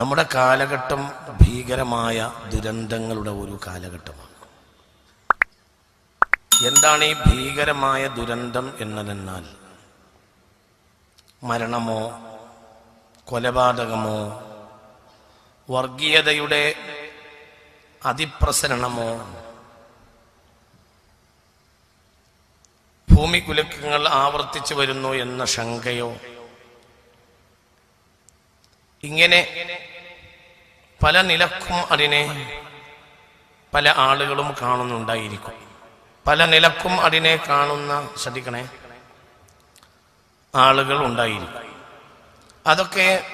നമ്മുടെ കാലഘട്ടം ഭീകരമായ ദുരന്തങ്ങളുടെ ഒരു കാലഘട്ടമാണ്. എന്താണ് ഈ ഭീകരമായ ദുരന്തം എന്നതെന്നാൽ മരണമോ കൊലപാതകമോ വർഗീയതയുടെ അതിപ്രസരണമോ ഭൂമികുലക്കങ്ങൾ ആവർത്തിച്ചു വരുന്നു എന്ന ശങ്കയോ ഇങ്ങനെ പല നിലക്കും അതിനെ പല ആളുകളും കാണുന്നുണ്ടായിരിക്കും. പല നിലക്കും അതിനെ കാണുന്ന ശ്രദ്ധിക്കണേ ആളുകൾ ഉണ്ടായിരിക്കും. അതൊക്കെ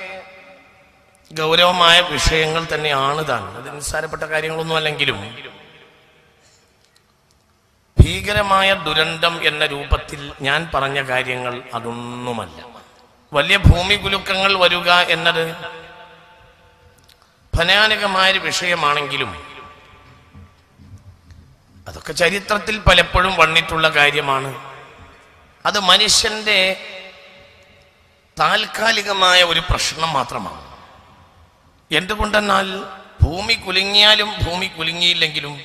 ഗൗരവമായ വിഷയങ്ങൾ തന്നെയാണ് താൻ. അത് നിസ്സാരപ്പെട്ട കാര്യങ്ങളൊന്നും അല്ലെങ്കിലും ഭീകരമായ ദുരന്തം എന്ന രൂപത്തിൽ ഞാൻ പറഞ്ഞ കാര്യങ്ങൾ അതൊന്നുമല്ല. വലിയ ഭൂമി കുലുക്കങ്ങൾ വരിക എന്നത് ഭയാനകമായ വിഷയമാണെങ്കിലും അതൊക്കെ ചരിത്രത്തിൽ പലപ്പോഴും വന്നിട്ടുള്ള കാര്യമാണ്. അത് മനുഷ്യന്റെ താൽക്കാലികമായ ഒരു പ്രശ്നം മാത്രമാണ്. എന്തുകൊണ്ടെന്നാൽ ഭൂമി കുലുങ്ങിയാലും ഭൂമി കുലുങ്ങിയില്ലെങ്കിലും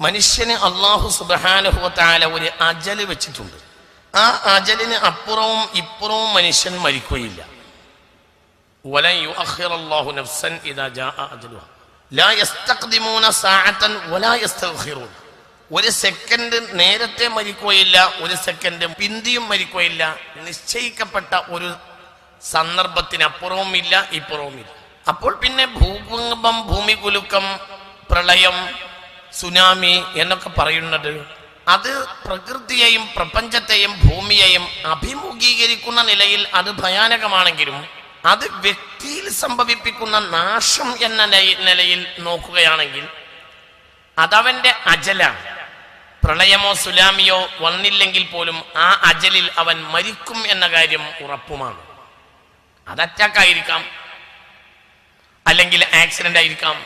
മനുഷ്യന് അള്ളാഹു സുബാനുഭവത്താല ഒരു അജൽ വെച്ചിട്ടുണ്ട്. ആ അജലിന് അപ്പുറവും ഇപ്പുറവും മനുഷ്യൻ മരിക്കുകയില്ല. ഒരു സെക്കൻഡ് നേരത്തെ മരിക്കുകയില്ല ഒരു സെക്കൻഡ് പിന്തിയും മരിക്കുകയില്ല. നിശ്ചയിക്കപ്പെട്ട ഒരു സന്ദർഭത്തിനപ്പുറവും ഇല്ല ഇപ്പുറവും ഇല്ല. അപ്പോൾ പിന്നെ ഭൂകമ്പം ഭൂമി കുലുക്കം പ്രളയം സുനാമി എന്നൊക്കെ പറയുന്നത് അത് പ്രകൃതിയെയും പ്രപഞ്ചത്തെയും ഭൂമിയെയും അഭിമുഖീകരിക്കുന്ന നിലയിൽ അത് ഭയാനകമാണെങ്കിലും അത് വ്യക്തിയിൽ സംഭവിപ്പിക്കുന്ന നാശം എന്ന നിലയിൽ നോക്കുകയാണെങ്കിൽ അതവന്റെ അജല. പ്രളയമോ സുലാമിയോ വന്നില്ലെങ്കിൽ പോലും ആ അജലിൽ അവൻ മരിക്കും എന്ന കാര്യം ഉറപ്പുമാണ്. അത് അറ്റാക്കായിരിക്കാം അല്ലെങ്കിൽ ആക്സിഡന്റ് ആയിരിക്കാം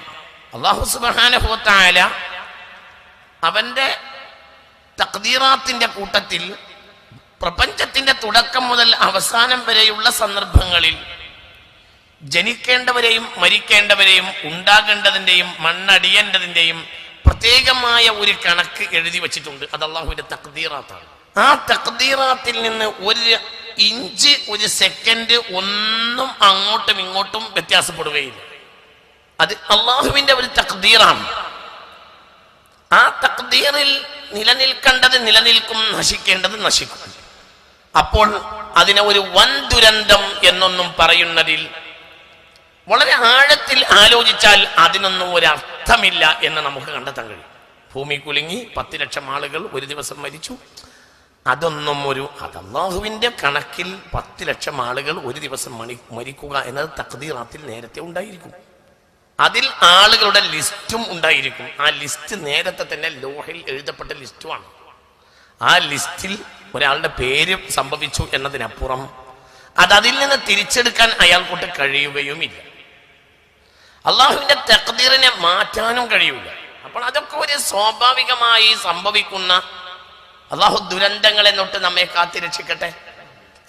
അള്ളാഹു സുബാനുഭവത്തായ അവന്റെ തക്തീറാത്തിന്റെ കൂട്ടത്തിൽ പ്രപഞ്ചത്തിന്റെ തുടക്കം മുതൽ അവസാനം വരെയുള്ള സന്ദർഭങ്ങളിൽ ജനിക്കേണ്ടവരെയും മരിക്കേണ്ടവരെയും ഉണ്ടാകേണ്ടതിന്റെയും മണ്ണടിയേണ്ടതിന്റെയും പ്രത്യേകമായ ഒരു കണക്ക് എഴുതി വച്ചിട്ടുണ്ട്. അത് അള്ളാഹുവിന്റെ തക്തീറാത്താണ് ആ തക്തീറാത്തിൽ നിന്ന് ഒരു ഇഞ്ച് ഒരു സെക്കൻഡ് ഒന്നും അങ്ങോട്ടും ഇങ്ങോട്ടും വ്യത്യാസപ്പെടുകയില്ല. അത് അള്ളാഹുവിന്റെ ഒരു തക്തീറാണ് ആ തക്തീറിൽ നിലനിൽക്കേണ്ടത് നിലനിൽക്കും നശിക്കേണ്ടത് നശിക്കും. അപ്പോൾ അതിനെ ഒരു വൻ ദുരന്തം എന്നൊന്നും പറയുന്നതിൽ വളരെ ആഴത്തിൽ ആലോചിച്ചാൽ അതിനൊന്നും ഒരു അർത്ഥമില്ല എന്ന് നമുക്ക് കണ്ടെത്താൻ കഴിയും. ഭൂമി കുലുങ്ങി പത്ത് ലക്ഷം ആളുകൾ ഒരു ദിവസം മരിച്ചു. അതൊന്നും ഒരു അത് കണക്കിൽ പത്ത് ലക്ഷം ആളുകൾ ഒരു ദിവസം മണി മരിക്കുക എന്നത് തക്തീറാത്തിൽ നേരത്തെ ഉണ്ടായിരിക്കും. അതിൽ ആളുകളുടെ ലിസ്റ്റും ഉണ്ടായിരിക്കും. ആ ലിസ്റ്റ് നേരത്തെ തന്നെ ലോഹിൽ എഴുതപ്പെട്ട ലിസ്റ്റുമാണ്. ആ ലിസ്റ്റിൽ ഒരാളുടെ പേര് സംഭവിച്ചു എന്നതിനപ്പുറം അത് അതിൽ നിന്ന് തിരിച്ചെടുക്കാൻ അയാൾക്കൊട്ട് കഴിയുകയുമില്ല. അള്ളാഹുവിന്റെ തക്തീറിനെ മാറ്റാനും കഴിയൂല. അപ്പോൾ അതൊക്കെ ഒരു സ്വാഭാവികമായി സംഭവിക്കുന്ന അള്ളാഹു ദുരന്തങ്ങളെ തൊട്ട് നമ്മെ കാത്തിരക്ഷിക്കട്ടെ.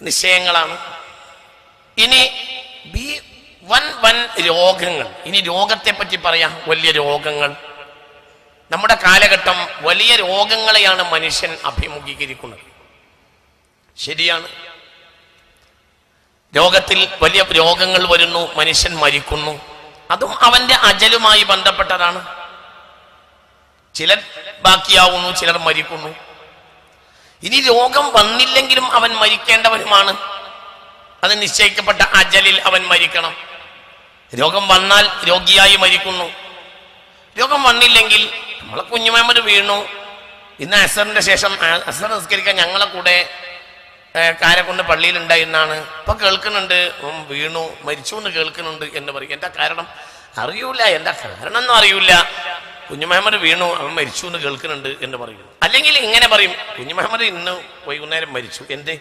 നിശ്ചയങ്ങളാണ്. ഇനി വൻ വൻ രോഗങ്ങൾ. ഇനി രോഗത്തെ പറ്റി പറയാം. വലിയ രോഗങ്ങൾ. നമ്മുടെ കാലഘട്ടം വലിയ രോഗങ്ങളെയാണ് മനുഷ്യൻ അഭിമുഖീകരിക്കുന്നത്. ശരിയാണ്. രോഗത്തിൽ വലിയ രോഗങ്ങൾ വരുന്നു മനുഷ്യൻ മരിക്കുന്നു. അതും അവന്റെ അജലുമായി ബന്ധപ്പെട്ടതാണ്. ചിലർ ബാക്കിയാവുന്നു ചിലർ മരിക്കുന്നു. ഇനി രോഗം വന്നില്ലെങ്കിലും അവൻ മരിക്കേണ്ടവരുമാണ്. അത് നിശ്ചയിക്കപ്പെട്ട അജലിൽ അവൻ മരിക്കണം. രോഗം വന്നാൽ രോഗിയായി മരിക്കുന്നു. രോഗം വന്നില്ലെങ്കിൽ നമ്മളെ കുഞ്ഞുമേമര് വീണു. ഇന്ന് അസറിന്റെ ശേഷം അസർ നിസ്കരിക്കാൻ ഞങ്ങളെ കൂടെ ഏ, കൊണ്ട് പള്ളിയിൽ ഉണ്ടായിരുന്നാണ് ഇപ്പൊ കേൾക്കുന്നുണ്ട് വീണു മരിച്ചു എന്ന് കേൾക്കുന്നുണ്ട് എന്ന് പറയും. എന്താ കാരണം? അറിയൂല. എന്താ കാരണം ഒന്നും അറിയൂല. കുഞ്ഞുമഹമ്മദ് വീണു അവൻ മരിച്ചു എന്ന് കേൾക്കുന്നുണ്ട് എന്ന് പറയും. അല്ലെങ്കിൽ ഇങ്ങനെ പറയും കുഞ്ഞുമഹമ്മദ് ഇന്ന് വൈകുന്നേരം മരിച്ചു. എന്തേ?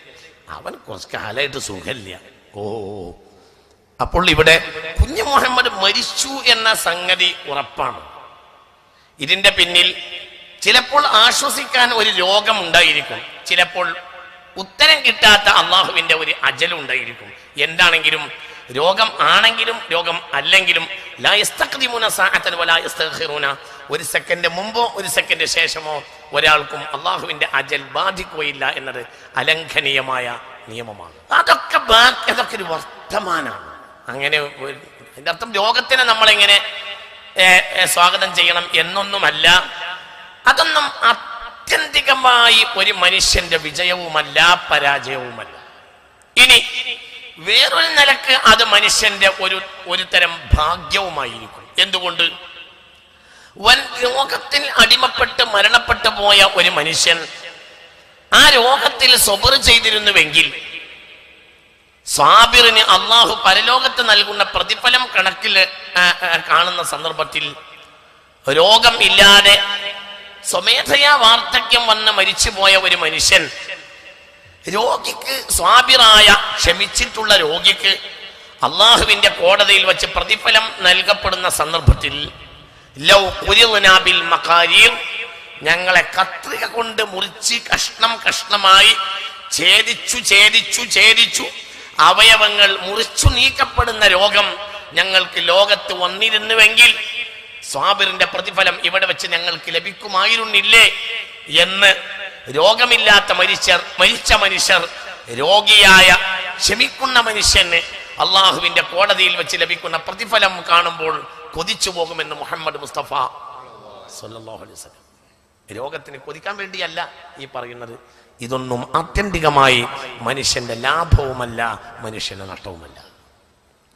അവൻ കുറച്ച് കാലമായിട്ട് സുഖമില്ല. ഓ അപ്പോൾ ഇവിടെ കുഞ്ഞു മുഹമ്മദ് മരിച്ചു എന്ന സംഗതി ഉറപ്പാണ്. ഇതിന്റെ പിന്നിൽ ചിലപ്പോൾ ആശ്വസിക്കാൻ ഒരു രോഗം ഉണ്ടായിരിക്കും. ചിലപ്പോൾ ഉത്തരം കിട്ടാത്ത അള്ളാഹുവിന്റെ ഒരു അജലുണ്ടായിരിക്കും എന്താണെങ്കിലും രോഗം ആണെങ്കിലും രോഗം അല്ലെങ്കിലും ഒരു സെക്കൻഡ് മുമ്പോ ഒരു സെക്കൻഡ് ശേഷമോ ഒരാൾക്കും അള്ളാഹുവിന്റെ അജൽ ബാധിക്കുകയില്ല എന്നത് അലംഘനീയമായ നിയമമാണ്. അതൊക്കെ അതൊക്കെ ഒരു വർത്തമാനമാണ്. അങ്ങനെ അതിനർത്ഥം അർത്ഥം നമ്മളെങ്ങനെ സ്വാഗതം ചെയ്യണം എന്നൊന്നുമല്ല. അതൊന്നും ആത്യന്തികമായി ഒരു മനുഷ്യന്റെ വിജയവുമല്ല പരാജയവുമല്ല. ഇനി വേറൊരു നിലയ്ക്ക് അത് മനുഷ്യന്റെ ഒരു ഒരു തരം ഭാഗ്യവുമായിരിക്കും. എന്തുകൊണ്ട്? വൻ രോഗത്തിൽ അടിമപ്പെട്ട് മരണപ്പെട്ടു പോയ ഒരു മനുഷ്യൻ ആ രോഗത്തിൽ സ്വബർ ചെയ്തിരുന്നുവെങ്കിൽ സ്വാബിറിന് അള്ളാഹു പരലോകത്ത് നൽകുന്ന പ്രതിഫലം കണക്കിൽ കാണുന്ന സന്ദർഭത്തിൽ രോഗം ഇല്ലാതെ സ്വമേധയാ വാർദ്ധക്യം വന്ന് മരിച്ചുപോയ ഒരു മനുഷ്യൻ രോഗിക്ക് സ്വാബിറായ ക്ഷമിച്ചിട്ടുള്ള രോഗിക്ക് അള്ളാഹുവിന്റെ കോടതിയിൽ വെച്ച് പ്രതിഫലം നൽകപ്പെടുന്ന സന്ദർഭത്തിൽ ലൗ കുരിനാബിൽ ഞങ്ങളെ കത്രിക കൊണ്ട് മുറിച്ച് കഷ്ണം കഷ്ണമായി ഛേദിച്ചു ഛേദിച്ചു ഛേദിച്ചു. അവയവങ്ങൾ മുറിച്ചു നീക്കപ്പെടുന്ന രോഗം ഞങ്ങൾക്ക് ലോകത്ത് വന്നിരുന്നുവെങ്കിൽ സ്വാബിറിന്റെ പ്രതിഫലം ഇവിടെ വെച്ച് ഞങ്ങൾക്ക് ലഭിക്കുമായിരുന്നില്ലേ എന്ന് രോഗമില്ലാത്ത മനുഷ്യർ മരിച്ച മനുഷ്യർ രോഗിയായ ക്ഷമിക്കുന്ന മനുഷ്യന് അള്ളാഹുവിന്റെ കോടതിയിൽ വെച്ച് ലഭിക്കുന്ന പ്രതിഫലം കാണുമ്പോൾ കൊതിച്ചു പോകുമെന്ന് മുഹമ്മദ് മുസ്തഫ സല്ലല്ലാഹു അലൈഹി വസല്ലം. രോഗത്തിന് കൊതിക്കാൻ വേണ്ടിയല്ല ഈ പറയുന്നത്. ഇതൊന്നും ആത്യന്തികമായി മനുഷ്യന്റെ ലാഭവുമല്ല മനുഷ്യന്റെ നഷ്ടവുമല്ല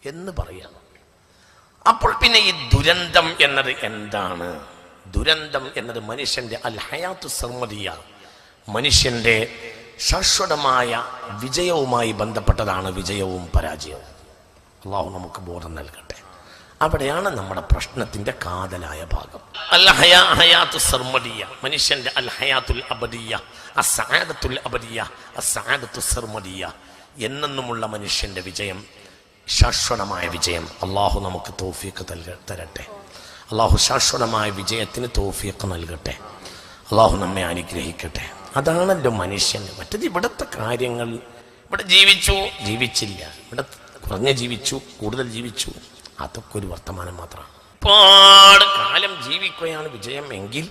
എന്ന് പറയാം. അപ്പോൾ പിന്നെ ഈ ദുരന്തം എന്നത് എന്താണ്? ദുരന്തം എന്നത് മനുഷ്യന്റെ അൽ ഹയാത്തു സർമതിയ മനുഷ്യന്റെ ശാശ്വതമായ വിജയവുമായി ബന്ധപ്പെട്ടതാണ് വിജയവും പരാജയവും. അള്ളാഹു നമുക്ക് ബോധം നൽകട്ടെ. അവിടെയാണ് നമ്മുടെ പ്രശ്നത്തിന്റെ കാതലായ ഭാഗം. അൽ ഹയാ സർമദിയ മനുഷ്യന്റെ അൽ അബദിയ അസാദത്തുൽ അബദിയ അസാദത്തു സർമദിയ എന്നെന്നുമുള്ള മനുഷ്യന്റെ വിജയം ശാശ്വതമായ വിജയം അള്ളാഹു നമുക്ക് തോഫിയൊക്കെ തരട്ടെ. അള്ളാഹു ശാശ്വതമായ വിജയത്തിന് തോഫിയൊക്കെ നൽകട്ടെ. അള്ളാഹു നമ്മെ അനുഗ്രഹിക്കട്ടെ. അതാണല്ലോ മനുഷ്യൻ. മറ്റത് ഇവിടുത്തെ കാര്യങ്ങൾ. ഇവിടെ ജീവിച്ചു ജീവിച്ചില്ല. ഇവിടെ കുറഞ്ഞ ജീവിച്ചു കൂടുതൽ ജീവിച്ചു. അതൊക്കെ ഒരു വർത്തമാനം മാത്രമാണ്. ഒരുപാട് കാലം ജീവിക്കുകയാണ് വിജയം എങ്കിൽ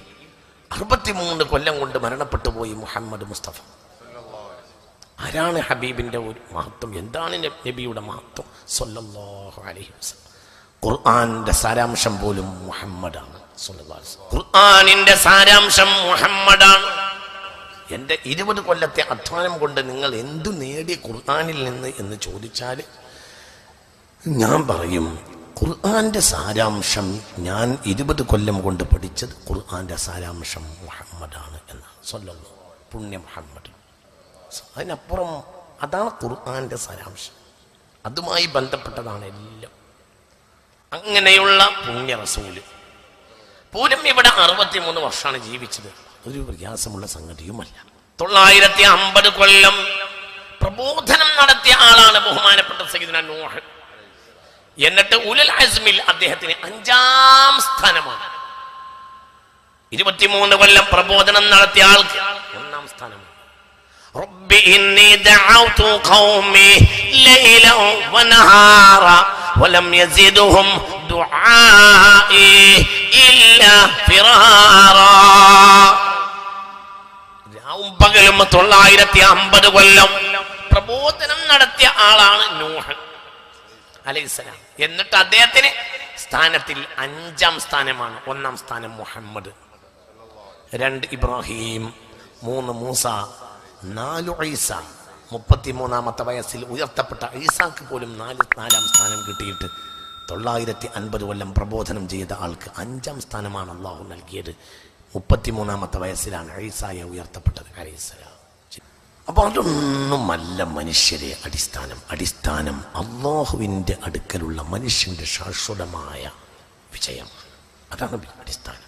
അറുപത്തിമൂന്ന് കൊല്ലം കൊണ്ട് മരണപ്പെട്ടു പോയി മുഹമ്മദ് മുസ്തഫ. ആരാണ് ഹബീബിന്റെ ഒരു മഹത്വം? എന്താണ് നബിയുടെ മഹത്വം? സല്ലല്ലാഹു അലൈഹി വസ്ലം ഖുർആന്റെ സാരാംശം പോലും മുഹമ്മദാണ്. വസല്ലം. സാരാംശം മുഹമ്മദാണ്. എന്റെ ഇരുപത് കൊല്ലത്തെ അധ്വാനം കൊണ്ട് നിങ്ങൾ എന്തു നേടി ഖുർആാനിൽ നിന്ന് എന്ന് ചോദിച്ചാൽ ഞാൻ പറയും ഖുർആന്റെ സാരാംശം ഞാൻ ഇരുപത് കൊല്ലം കൊണ്ട് പഠിച്ചത് ഖുർആന്റെ സാരാംശം മുഹമ്മദാണ് എന്ന് സല്ലല്ലാഹു പുണ്യ മുഹമ്മദ്. അതിനപ്പുറം അതാണ് ഖുർആന്റെ സാരാംശം. അതുമായി ബന്ധപ്പെട്ടതാണ് എല്ലാം. അങ്ങനെയുള്ള പുണ്യ റസൂൽ. പൂരം ഇവിടെ അറുപത്തിമൂന്ന് വർഷമാണ് ജീവിച്ചത്. ഒരു പ്രയാസമുള്ള സംഗതിയുമല്ല. തൊള്ളായിരത്തി അമ്പത് കൊല്ലം പ്രബോധനം നടത്തിയ ആളാണ് ബഹുമാനപ്പെട്ട സഹിതനോഹൻ നൂഹ്. എന്നിട്ട് ഉലൽ അസ്മിൽ അദ്ദേഹത്തിന് അഞ്ചാം സ്ഥാനമാണ്. ഇരുപത്തിമൂന്ന് കൊല്ലം പ്രബോധനം നടത്തിയ ആൾക്ക് ഒന്നാം സ്ഥാനമാണ്. റബ്ബി ഇന്നി ദഅവതു ഖൗമി ലൈല വലം ദുആഇ പകലും തൊള്ളായിരത്തി അമ്പത് കൊല്ലം പ്രബോധനം നടത്തിയ ആളാണ് നൂഹൻ അലൈഹിസ്സലാം എന്നിട്ട് അദ്ദേഹത്തിന് സ്ഥാനത്തിൽ അഞ്ചാം സ്ഥാനമാണ്. ഒന്നാം സ്ഥാനം മുഹമ്മദ്. രണ്ട് ഇബ്രാഹിം മൂന്ന് മൂസ നാലു ഐസ മുപ്പത്തിമൂന്നാമത്തെ വയസ്സിൽ ഉയർത്തപ്പെട്ട ഐസാക്ക് പോലും നാല് നാലാം സ്ഥാനം കിട്ടിയിട്ട് തൊള്ളായിരത്തി അൻപത് കൊല്ലം പ്രബോധനം ചെയ്ത ആൾക്ക് അഞ്ചാം സ്ഥാനമാണ് അള്ളാഹു നൽകിയത്. മുപ്പത്തിമൂന്നാമത്തെ വയസ്സിലാണ് ഐസായ ഉയർത്തപ്പെട്ടത്. അലൈഹിസ്സലാം അപ്പോൾ അതൊന്നുമല്ല മനുഷ്യരെ അടിസ്ഥാനം. അടിസ്ഥാനം അള്ളാഹുവിന്റെ അടുക്കലുള്ള മനുഷ്യന്റെ ശാശ്വതമായ വിജയം. അതാണ് അടിസ്ഥാനം.